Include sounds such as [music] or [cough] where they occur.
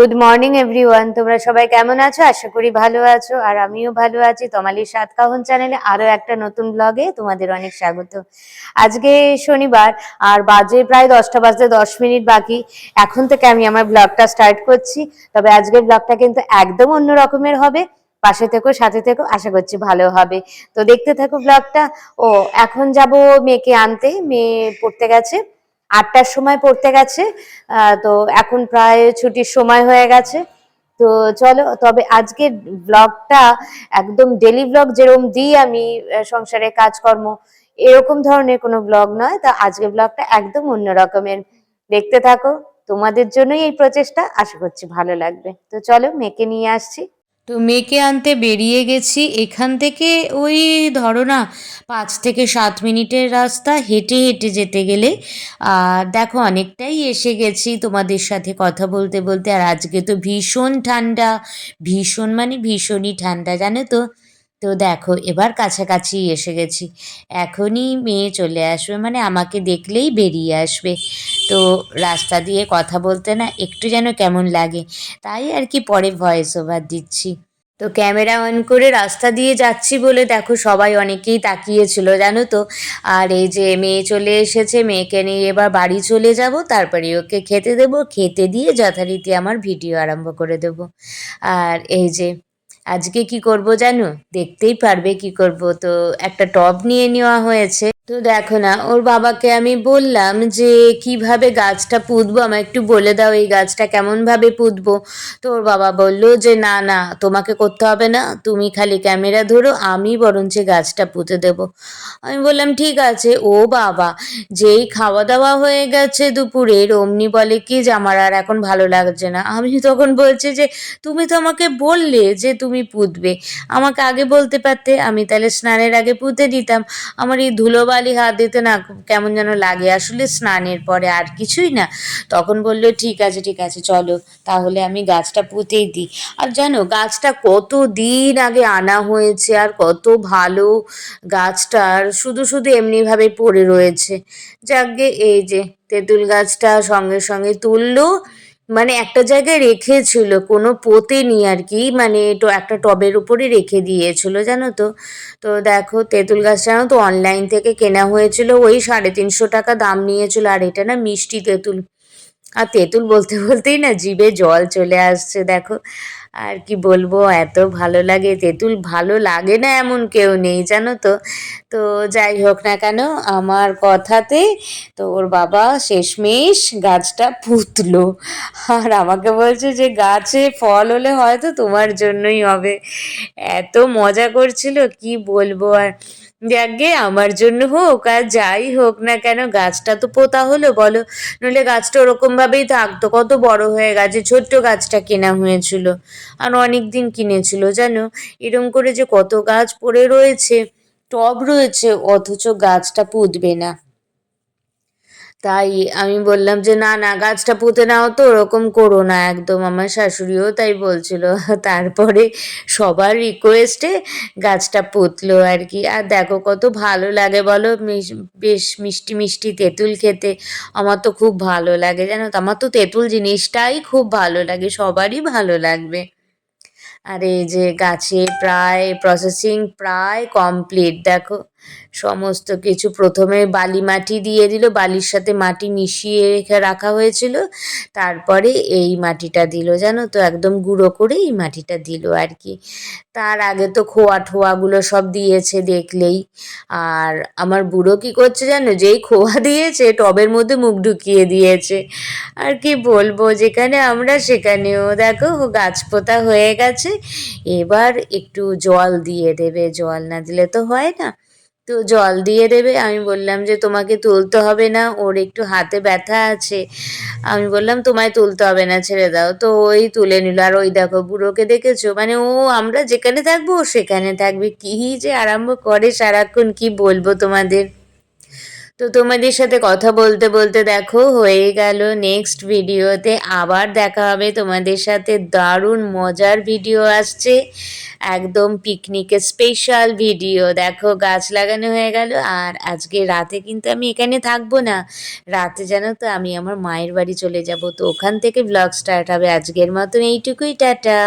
Good morning everyone তোমরা সবাই কেমন আছো? আশা করি ভালো আছো, আর আমিও ভালো আছি। তমালির সাত কাহন চ্যানেলে আরও একটা নতুন ব্লগে তোমাদের অনেক স্বাগত। আজকে শনিবার, আর বাজে প্রায় দশটা বাজতে দশ মিনিট বাকি। এখন থেকে আমি আমার ব্লগটা স্টার্ট করছি। তবে আজকের ব্লগটা কিন্তু একদম অন্য রকমের হবে। পাশে থেকো, সাথে থেকো, আশা করছি ভালো হবে। তো দেখতে থাকো ব্লগটা ও, এখন যাব মেয়েকে আনতে। মেয়ে পড়তে গেছে। আটটার সময় পড়তে গেছে তো এখন প্রায় ছুটির সময় হয়ে গেছে। তো চলো, তবে আজকের ব্লগটা একদম ডেলি ব্লগ যেরকম দিই আমি সংসারে কাজকর্ম, এরকম ধরনের কোনো ব্লগ নয়। তা আজকের ব্লগটা একদম অন্য রকমের। দেখতে থাকো, তোমাদের জন্যই এই প্রচেষ্টা, আশা করছি ভালো লাগবে। তো চলো, মেয়েকে নিয়ে আসছি। তো মেয়েকে আনতে বেরিয়ে গেছি। এখান থেকে ওই ধরো না, পাঁচ থেকে সাত মিনিটের রাস্তা হেঁটে হেঁটে যেতে গেলে। আর দেখো, অনেকটাই এসে গেছি তোমাদের সাথে কথা বলতে বলতে। আর আজকে তো ভীষণ ঠান্ডা, ভীষণ মানে ভীষণই ঠান্ডা, জানো তো? তো দেখো, এবার কাছাকাছি এসে গেছি। এখনই মেয়ে চলে আসবে মানে আমাকে দেখলেই বেরিয়ে আসবে। তো রাস্তা দিয়ে কথা বলতে না একটু যেন কেমন লাগে, তাই আর কি পরে ভয়েস ওভার দিচ্ছি। তো ক্যামেরা অন করে রাস্তা দিয়ে যাচ্ছি বলে দেখো সবাই অনেকেই তাকিয়েছিল, জানো তো? আর এই যে মেয়ে চলে এসেছে, মেয়েকে নিয়ে এবার বাড়ি চলে যাব, তারপরে ওকে খেতে দেবো, খেতে দিয়ে যথারীতি আমার ভিডিও আরম্ভ করে দেব। আর এই যে আজকে কি করব জানো? দেখতেই পারবে কি করব। তো একটা টব নিয়ে নেওয়া হয়েছে। তো দেখো না, ওর বাবাকে আমি বললাম যে, কীভাবে গাছটা পুঁতবো? আমায় একটু বলে দাও এই গাছটা কেমন ভাবে পুঁতবো? তো ওর বাবা বলল যে, না না, তোমাকে করতে হবে না, তুমি খালি ক্যামেরা ধরো, আমি বরঞ্চ গাছটা পুঁতে দেব। আমি বললাম, ঠিক আছে। ও বাবা, যেই খাওয়া দাওয়া হয়ে গেছে দুপুরের অমনি বলে, কি যে আমার আর এখন ভালো লাগছে না। আমি তখন বলছি যে, তুমি তো আমাকে বললে যে তুমি পুঁতবে। আমাকে আগে বলতে পারতে, আমি তাহলে স্নানের আগে পুঁতে দিতাম। আমার এই ধুলোবালি হাত দিতে না কেমন যেন লাগে। আসলে স্নানের পরে আর কিছুই না। তখন বলল, ঠিক আছে ঠিক আছে, চলো। তাহলে আমি গাছটা পুঁতেই দিই। আর জানো, গাছটা কত দিন আগে আনা হয়েছে আর কত ভালো গাছটার শুধু শুধু এমনিভাবে পড়ে রয়েছে। যাকে এই যে তেঁতুল গাছটা সঙ্গে সঙ্গে তুললো। মানে একটা জায়গায় রেখেছিল, কোনো পোতে পোতেনি আর কি মানে তো একটা টবের উপরে রেখে দিয়েছিল, জানো তো। তো দেখো, তেঁতুল গাছ জানো তো অনলাইন থেকে কেনা হয়েছিল, ওই সাড়ে তিনশো টাকা দাম নিয়েছিল, আর এটা না মিষ্টি তেঁতুল। আর তেঁতুল বলতে বলতেই না জিভে জল চলে আসছে, দেখো। আর কি বলব, এত ভালো লাগে, তেঁতুল ভালো লাগে না এমন কেউ নেই, জানো তো। তো যাই হোক না কেন, আমার কথাতে তো ওর বাবা শেষমেশ গাছটা পুতলো। আর আমাকে বলছে যে গাছে ফল হলে হয়তো তোমার জন্যই হবে। এত মজা করছিল, কি বলব আর যাকে আমার জন্য হোক আর যাই হোক না কেন, গাছটা তো পোতা হলো বলো। নইলে গাছটা ওরকম ভাবেই থাকতো, কত বড় হয়ে গেছে, ছোট্ট গাছটা কেনা হয়েছিল আর অনেক দিন কিনেছিল, জানো? এরম করে যে কত গাছ পড়ে রয়েছে, টব রয়েছে, অথচ গাছটা পুঁতবে না। তাই আমি বললাম যে, না না, গাছটা পুঁতে নাও তো, ওরকম করো না একদম। আমার শাশুড়িও তাই বলছিল। [laughs] তারপরে সবার রিকোয়েস্টে গাছটা পুঁতলো আর কি। আর দেখো কত ভালো লাগে বলো বেশ মিষ্টি মিষ্টি তেঁতুল খেতে। আমার তো খুব ভালো লাগে, জানো তো? আমার তো তেঁতুল জিনিসটাই খুব ভালো লাগে, সবারই ভালো লাগবে। আর এই যে গাছে প্রায় প্রসেসিং প্রায় কমপ্লিট দেখো। সমস্ত কিছু প্রথমে বালি মাটি দিয়ে দিল, বালির সাথে মাটি মিশিয়ে রেখে রাখা হয়েছিল। তারপরে এই মাটিটা দিল, জানো তো, একদম গুঁড়ো করে এই মাটিটা দিল আর কি। তার আগে তো খোয়া ঠোয়াগুলো সব দিয়েছে দেখলেই। আর আমার বুড়ো কি করছে জানো, যেই খোয়া দিয়েছে টবের মধ্যে মুখ ঢুকিয়ে দিয়েছে। আর কি বলব, যেখানে আমরা সেখানেও দেখো গাছ পোতা হয়ে গেছে। এবার একটু জল দিয়ে দেবে, জল না দিলে তো হয় না। তো জল দিয়ে দেবে। আমি বললাম যে, তোমাকে তুলতে হবে না, ওর একটু হাতে ব্যথা আছে। আমি বললাম, তোমায় তুলতে হবে না, ছেড়ে দাও। তো ওই তুলে নিল। আর ওই দেখো, বুড়োকে দেখেছ? মানে ও, আমরা যেখানে থাকব সেখানে থাকবে। কি যে আরম্ভ করে সারাক্ষণ, কি বলব তোমাদের? তো তোমাদের সাথে কথা বলতে বলতে দেখো হয়ে গেল নেক্সট ভিডিওতে আবার দেখা হবে। তোমাদের সাথে দারুণ মজার ভিডিও আসছে। একদম পিকনিকের স্পেশাল ভিডিও দেখো গাছ লাগানো হয়ে গেল আর আজকে রাতে কিন্তু আমি এখানে থাকব না। রাতে জানো তো আমি আমার মায়ের বাড়ি চলে যাব। তো ওখান থেকে ব্লগ স্টার্ট হবে। আজকের মতন এইটুকুই, টাটা।